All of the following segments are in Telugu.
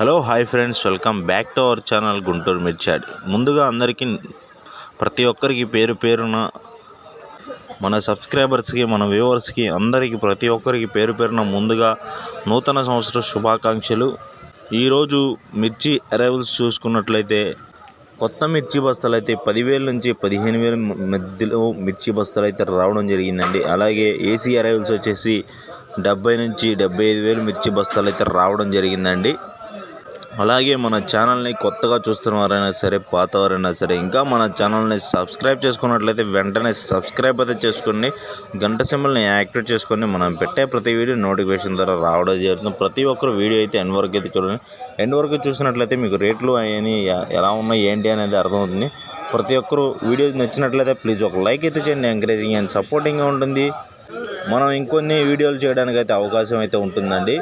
Hello hi friends. Welcome back to our channel Guntur మిర్చాడ్. ముందుగా అందరికీ ప్రతి ఒక్కరికి పేరు పేరున మన సబ్స్క్రైబర్స్కి మన వ్యూవర్స్కి అందరికీ ప్రతి ఒక్కరికి పేరు పేరున ముందుగా నూతన సంవత్సర శుభాకాంక్షలు. ఈరోజు మిర్చి అరైవల్స్ చూసుకున్నట్లయితే కొత్త మిర్చి బస్తాలు అయితే పదివేల నుంచి పదిహేను వేల మధ్యలో మిర్చి బస్తాలు అయితే రావడం జరిగిందండి. అలాగే ఏసీ అరైవల్స్ వచ్చేసి డెబ్బై నుంచి డెబ్బై ఐదు వేలు మిర్చి బస్తాలు అయితే రావడం జరిగిందండి. అలాగే మన ఛానల్ని కొత్తగా చూస్తున్నవారైనా సరే పాతవారైనా సరే ఇంకా మన ఛానల్ని సబ్స్క్రైబ్ చేసుకున్నట్లయితే వెంటనే సబ్స్క్రైబ్ అయితే చేసుకోండి గంట సింబల్ని యాక్టివేట్ చేసుకొని మనం పెట్టే ప్రతి వీడియో నోటిఫికేషన్ ద్వారా రావడం జరుగుతుంది. ప్రతి ఒక్కరు వీడియో అయితే ఎన్ వరకు అయితే చూడండి. ఎండ్ వరకు చూసినట్లయితే మీకు రేట్లు అవన్నీ ఎలా ఉన్నాయి ఏంటి అనేది అర్థమవుతుంది. ప్రతి ఒక్కరు వీడియో నచ్చినట్లయితే ప్లీజ్ ఒక లైక్ అయితే చేయండి. ఎంకరేజింగ్ అండ్ సపోర్టింగ్గా ఉంటుంది. మనం ఇంకొన్ని వీడియోలు చేయడానికి అయితే అవకాశం అయితే ఉంటుందండి.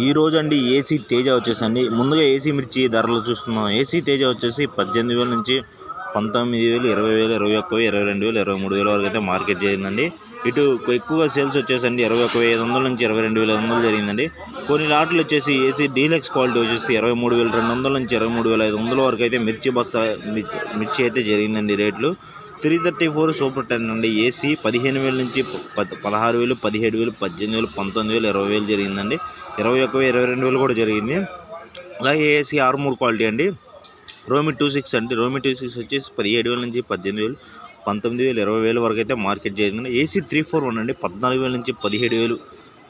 ఈ రోజు అండి ఏసీ తేజ వచ్చేసండి. ముందుగా ఏసీ మిర్చి ధరలు చూసుకుందాం. ఏసీ తేజ వచ్చేసి పద్దెనిమిది వేల నుంచి పంతొమ్మిది వేలు ఇరవై వేలు ఇరవై ఒక్క వేలు ఇరవై రెండు వేలు ఇరవై మూడు వేల వరకు అయితే మార్కెట్ జరిగిందండి. ఇటు ఎక్కువగా సేల్స్ వచ్చేసండి. ఇరవై ఒక వెయ్యి ఐదు వందల నుంచి ఇరవై రెండు వేల ఐదు వందలు జరిగిందండి. కొన్ని లాట్లు వచ్చేసి ఏసీ డీలక్స్ క్వాలిటీ వచ్చేసి ఇరవై మూడు వేల రెండు వందల నుంచి ఇరవై మూడు వేల ఐదు వందల వరకు అయితే మిర్చి బస్తా మిర్చి అయితే జరిగిందండి రేట్లు. Three thirty four super ten అండి ఏసీ పదిహేను వేల నుంచి ప- పదహారు వేలు పదిహేడు వేలు పద్దెనిమిది వేలు పంతొమ్మిది వేలు ఇరవై వేలు జరిగిందండి. ఇరవై ఒక్క వేలు ఇరవై రెండు వేలు కూడా జరిగింది. అలాగే ఏసీ ఆర్మూర్ క్వాలిటీ అండి. రోమి టూ సిక్స్ అండి. రోమి టూ సిక్స్ వచ్చేసి పదిహేడు వేల నుంచి పద్దెనిమిది వేలు పంతొమ్మిది వేలు ఇరవై వేల వరకు అయితే మార్కెట్ జరిగింది ఏసీ త్రీ ఫోర్ వన్ అండి. పద్నాలుగు వేల నుంచి పదిహేడు వేలు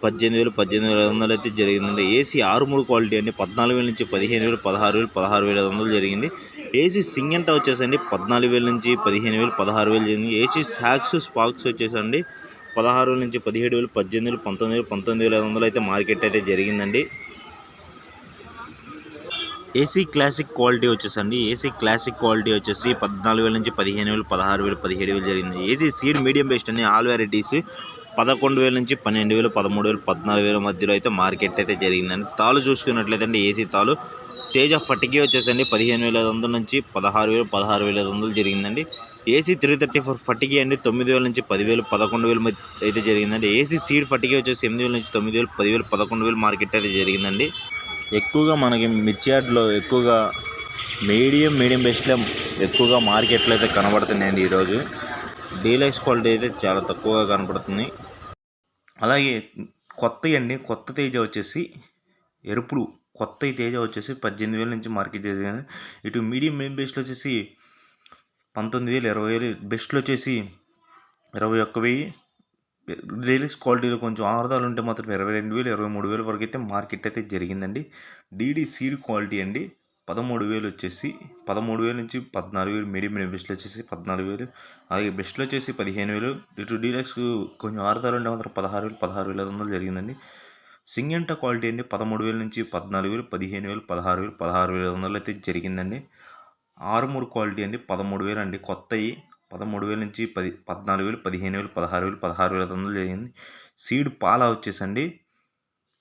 పద్దెనిమిది వేలు పద్దెనిమిది వేల ఐదు వందలు అయితే జరిగిందండి. ఏసీ ఆరు మూడు క్వాలిటీ అండి. పద్నాలుగు వేల నుంచి పదిహేను వేలు పదహారు వేలు పదహారు వేల ఐదు వందలు జరిగింది. ఏసీ సింగంట వచ్చేసండి? పద్నాలుగు వేల నుంచి పదిహేను వేలు పదహారు వేలు జరిగింది ఏసీ సాక్స్ స్పాక్స్ వచ్చేసండి. పదహారు వేల నుంచి పదిహేడు వేలు పద్దెనిమిది వేలు పంతొమ్మిది వేలు పంతొమ్మిది వేల ఐదు వందలు అయితే మార్కెట్ అయితే జరిగిందండి. ఏసీ క్లాసిక్ క్వాలిటీ వచ్చేసండి. ఏసీ క్లాసిక్ క్వాలిటీ వచ్చేసి పద్నాలుగు వేల నుంచి పదిహేను వేలు పదహారు వేలు పదిహేడు వేలు జరిగింది. ఏసీ సీడ్ మీడియం బెస్ట్ అండి ఆల్ వెరైటీస్ పదకొండు వేల నుంచి పన్నెండు వేలు పదమూడు వేలు పద్నాలుగు వేల మధ్యలో అయితే మార్కెట్ అయితే జరిగిందండి. తాలు చూసుకున్నట్లయితే అండి ఏసీ తాలు తేజ ఫటికి వచ్చేసండి. పదిహేను వేల ఐదు వందల నుంచి పదహారు వేలు పదహారు వేల ఐదు వందలు జరిగిందండి. ఏసీ త్రీ థర్టీ ఫోర్ ఫటికి అండి. తొమ్మిది వేల నుంచి పదివేలు పదకొండు వేలు అయితే జరిగిందండి. ఏసీ సీడ్ ఫటికి వచ్చేసి ఎనిమిది వేల నుంచి తొమ్మిది వేలు పదివేలు పదకొండు వేలు మార్కెట్ అయితే జరిగిందండి. ఎక్కువగా మనకి మిర్చియార్డ్లో ఎక్కువగా మీడియం మీడియం బెస్ట్లో ఎక్కువగా మార్కెట్లో అయితే కనబడుతున్నాయండి ఈరోజు. డీలక్స్ క్వాలిటీ అయితే చాలా తక్కువగా కనపడుతుంది అలాగే కొత్త అండి. కొత్త తేజ వచ్చేసి ఎరుపులు. కొత్త ఈ తేజ వచ్చేసి పద్దెనిమిది వేల నుంచి మార్కెట్ జరిగింది ఇటు మీడియం మెయిన్ బెస్ట్లో వచ్చేసి పంతొమ్మిది వేలు ఇరవై వేలు. బెస్ట్లో వచ్చేసి ఇరవై ఒక్క వెయ్యి. డీలక్స్ క్వాలిటీలో కొంచెం ఆరుదాలు ఉంటే మాత్రం ఇరవై రెండు వేలు ఇరవై మూడు వేల వరకు అయితే మార్కెట్ అయితే జరిగిందండి. డీడీ సీడ్ క్వాలిటీ అండి. పదమూడు వేలు వచ్చేసి పదమూడు వేలు నుంచి పద్నాలుగు వేలు మీడియం మీడియం బెస్ట్లో వచ్చేసి పద్నాలుగు వేలు. అలాగే బెస్ట్లో వచ్చేసి పదిహేను వేలు. ఇటు డీలక్స్ కొంచెం ఆరుదాలు ఉంటే మాత్రం పదహారు వేలు పదహారు వేల ఐదు వందలు జరిగిందండి. సింగంట క్వాలిటీ అండి. పదమూడు వేల నుంచి పద్నాలుగు వేలు పదిహేను వేలు పదహారు వేలు పదహారు వేల ఐదు వందలు అయితే జరిగిందండి. ఆరుమూరు క్వాలిటీ అండి. పదమూడు వేలు అండి. కొత్తవి పదమూడు వేల నుంచి పది పద్నాలుగు వేలు పదిహేను వేలు పదహారు వేలు పదహారు వేల ఐదు వందలు జరిగింది. సీడ్ పాల వచ్చేసండి.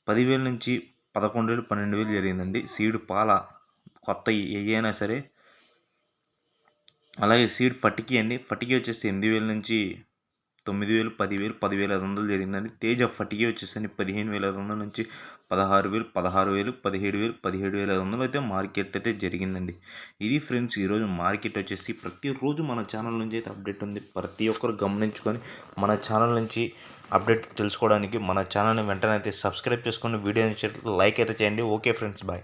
పదివేల నుంచి పదకొండు వేలు పన్నెండు వేలు జరిగిందండి. సీడ్ పాల కొత్త ఏవైనా సరే. అలాగే సీడ్ ఫటికి అండి. ఫటికి వచ్చేసి ఎనిమిది వేల నుంచి తొమ్మిది వేలు పదివేలు పదివేల ఐదు వందలు జరిగిందండి. తేజ ఫటికి వచ్చేసండి పదిహేను వేల ఐదు వందల నుంచి పదహారు వేలు పదహారు వేలు పదిహేడు వేలు పదిహేడు వేల ఐదు వందలు అయితే మార్కెట్ అయితే జరిగిందండి. ఇది ఫ్రెండ్స్ ఈరోజు మార్కెట్ వచ్చేసి ప్రతిరోజు మన ఛానల్ నుంచి అయితే అప్డేట్ ఉంది. ప్రతి ఒక్కరు గమనించుకొని మన ఛానల్ నుంచి అప్డేట్ తెలుసుకోవడానికి మన ఛానల్ని వెంటనే అయితే సబ్స్క్రైబ్ చేసుకొని వీడియో లైక్ అయితే చేయండి. Okay friends bye.